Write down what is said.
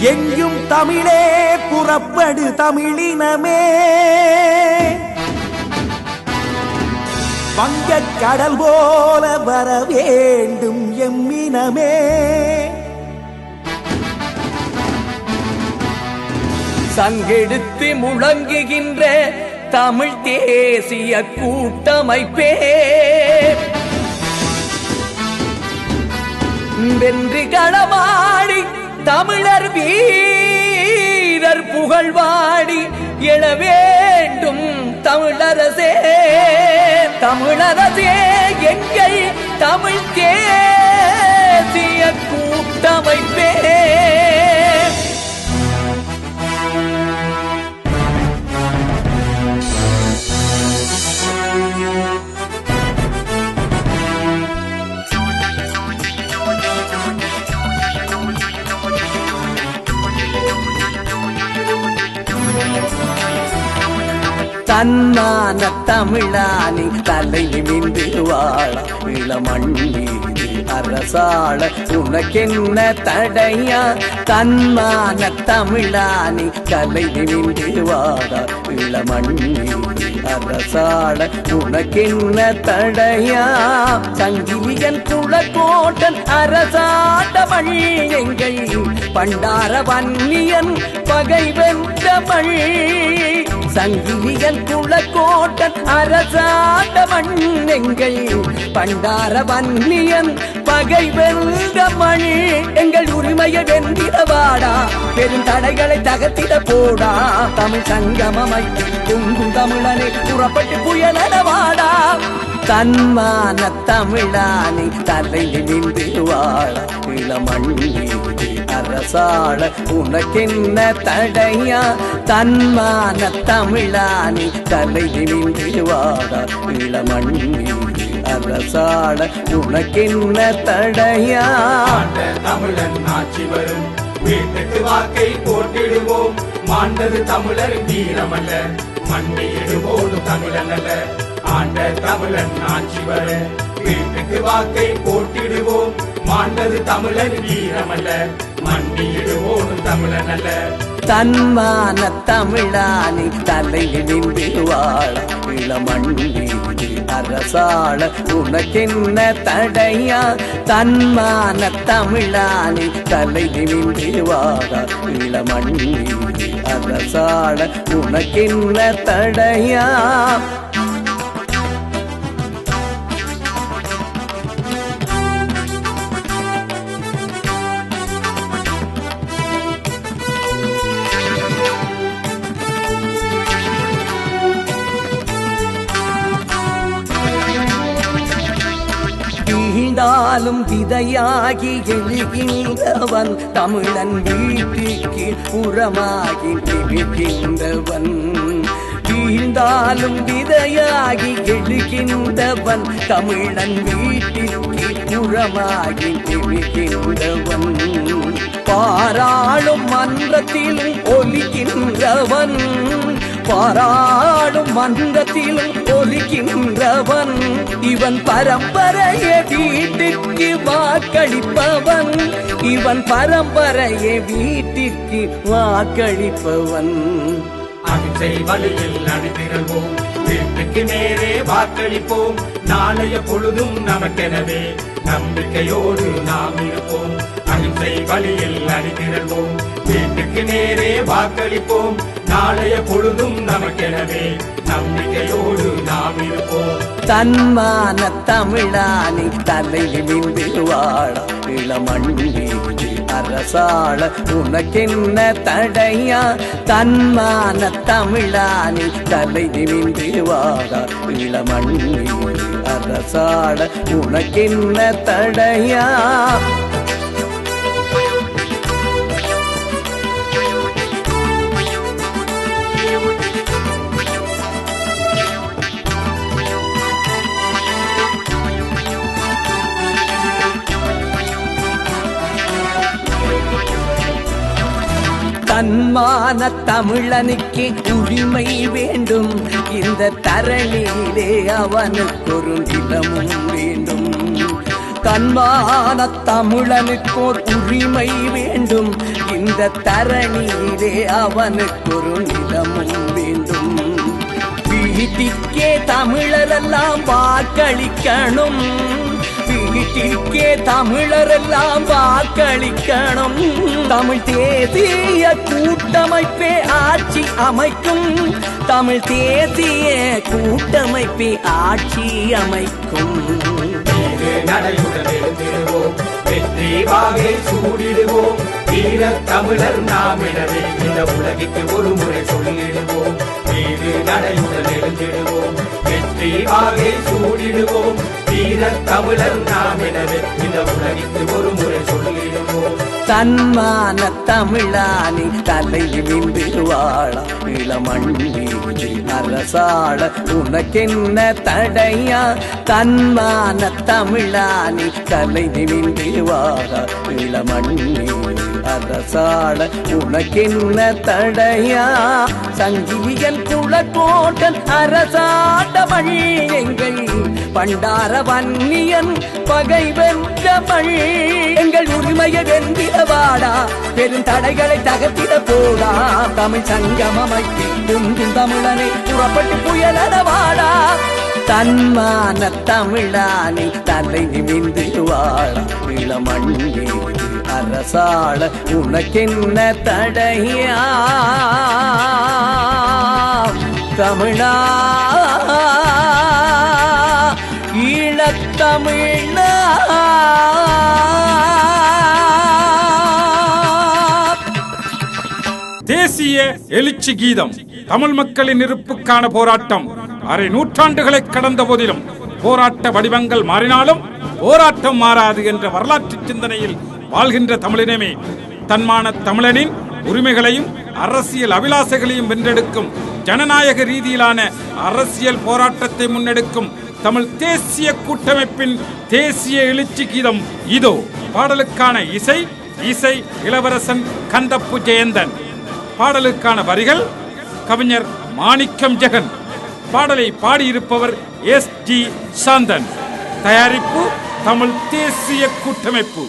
எங்கும் தமிழே புறப்படு தமிழினமே. வங்கக் கடல் போல வர வேண்டும் எம்மினமே. சங்கெடுத்து முழங்குகின்ற தமிழ் தேசிய கூட்டமைப்பே. வென்று களமாடி தமிழர் வீரர் புகழ்வாடி எழ வேண்டும் தமிழரசே. தமிழரசே எங்கள் தமிழ் தேசிய கூட்டமைப்பு தன்னான தமிழானி தலை நிமிந்து வாழ இளமண்ணீதி அரசாள. உனக்கென்ன தடையா? தன்னான தமிழானி தலை நிமிந்து வாழ இளமண்ணீதி அரசாள. உனக்கென்ன தடையா? சங்கிலியன் குளக்கோட்டன் அரசாண்டவள் எங்கள் பண்டார வன்னியன் பகை வென்ற மழி சங்கிலியல் குளக்கோட்டன் அரசாண்டவன் எங்கள் பண்டார வன்னியன் பகை வென்ற மணி எங்கள் உரிமையை வென்றிடவாடா பெரும் தடைகளை தகத்திட போடா தமிழ் சங்கமமை குங்கும் தமிழனை புறப்பட்டு புயலடவாடா தன்மான தமிழானி தலையில் நின்று வாழ இளமண்ணி அரசாள உனக்கென்ன தடையா? தன்மான தமிழானி தலையில் நின்று வாழ இளமண்ணி அரசாள உனக்கென்ன தடையா? தமிழன் ஆட்சி வரும். வீட்டுக்கு வாக்கை போட்டிடுவோம். மாண்டது தமிழர் வீரமல்ல. மண்ணிடுவோடு தமிழன் அல்ல. ஆண்ட தமிழன் ஆட்சி வரும் வீட்டுக்கு வாக்கை போட்டிடுவோம். மாண்டது தமிழன் வீரமல்ல. மண்ணிடுவோடு தமிழன் அல்ல. தன்மான தமிழானி தலை வாழ இளமண்ணி அரசாள. உனக்கென்ன தடையா? தன்மான தமிழானி தலை வாழ இளமண்ணி அரசாள. உனக்கென்ன தடையா? வீழ்ந்தாலும் விதையாகி எழுகின்றவன் தமிழன் வீட்டுக்கு புறமாகி திரிகின்றவன். வீழ்ந்தாலும் விதையாகி எழுகின்றவன் தமிழன் வீட்டிற்கு புறமாகி திரிகின்றவன். பாராளும் மன்றத்திலும் ஒலிக்கின்றவன் பாராடும் மன்றத்திலும் ஒலிக்கின்றவன் இவன் பரம்பரைய வீட்டுக்கு வாக்களிப்பவன். இவன் பரம்பரைய வீட்டிற்கு வாக்களிப்பவன். அகிம்சை வழியில் அணிதிரள்வோம் வீட்டுக்கு நேரே வாக்களிப்போம். நாளைய பொழுதும் நமக்கெனவே நம்பிக்கையோடு நாம் இருப்போம். அகிம்சை வழியில் அணிதிரள்வோம் வீட்டுக்கு நேரே வாக்களிப்போம். நாளைய பொழுதும் நமக்கெனவே நம்பிக்கையோடு நாம் இருப்போம். தன்மான தமிழானி தலை நிமிந்து இளமண்ணி அரசாள உனக்கென்ன தடையா? தன்மான தமிழானி தலை நிமிந்து இளமண்ணி அரசாள உனக்கென்ன தடையா? தன்மான தமிழனுக்கு உரிமை வேண்டும். இந்த தரணியிலே அவனுக்கு ஒரு நிலமும் வேண்டும். தன்மான தமிழனுக்கு உரிமை வேண்டும். இந்த தரணியிலே அவனுக்கு ஒரு நிலமும் வேண்டும். வீட்டிற்கே தமிழரெல்லாம் வாக்களிக்கணும். வீட்டிற்கே தமிழரெல்லாம் வாக்களிக்கணும். தமிழ் தேசிய கூட்டமைப்பே ஆட்சி அமைக்கும். தமிழ் தேசிய கூட்டமைப்பே ஆட்சி அமைக்கும். சூடிடுவோம். வீர தமிழர் நாம் எனவே இந்த உலகிற்கு ஒரு முறை சொல்லிடுவோம். வீடு நடையுடன் எழுந்திடுவோம். வெற்றி வாகை சூடிடுவோம். வீர தமிழர் நாம் எனவே இந்த உலகிற்கு ஒரு முறை சொல்லிடுவோம். தன்மான தமிழானி தலையில் நிமிந்து இளமண்ணி இளமண்டி அரசாள உனக்கென்ன தடையா? தன்மான தமிழானி தலையில் நிமிந்து இளமண்ணி இளமண்டி அரசாள உனக்கென்ன தடையா? சங்கிலியன் குளக்கோட்டன் அரசாண்டவள் எங்கள் பண்டார வன்னியன் பகை வென்றவள் எங்கள் உரிமையை வென்றிடவாடா பெரும் தடைகளை தகர்த்திட போடா. தமிழ் சங்கம் அமைத்து குந்தும் தமிழனை புறப்பட்டு புயலடவாடா தன்மான தமிழானை தலை நிமிந்து வாழ இளமண்டி அரசாள உனக்கென்ன தடையா? தமிழா தேசிய எழுச்சி கீதம் தமிழ் மக்களின் இருப்புக்கான போராட்டம். அரை நூற்றாண்டுகளை கடந்த போதிலும் போராட்ட வடிவங்கள் மாறினாலும் போராட்டம் மாறாது என்ற வரலாற்று சிந்தனையில் வாழ்கின்ற தமிழினமே தன்மான தமிழனின் உரிமைகளையும் அரசியல் அபிலாசைகளையும் வென்றெடுக்கும் ஜனநாயக ரீதியிலான அரசியல் போராட்டத்தை முன்னெடுக்கும் தமிழ் தேசிய கூட்டமைப்பின் தேசிய எழுச்சி கீதம் இதோ. பாடலுக்கான இசை இசை இளவரசன் கந்தப்பு ஜெயந்தன். பாடலுக்கான வரிகள் கவிஞர் மாணிக்கம் ஜெகன். பாடலை பாடியிருப்பவர் எஸ் ஜி சாந்தன். தயாரிப்பு தமிழ் தேசிய கூட்டமைப்பு.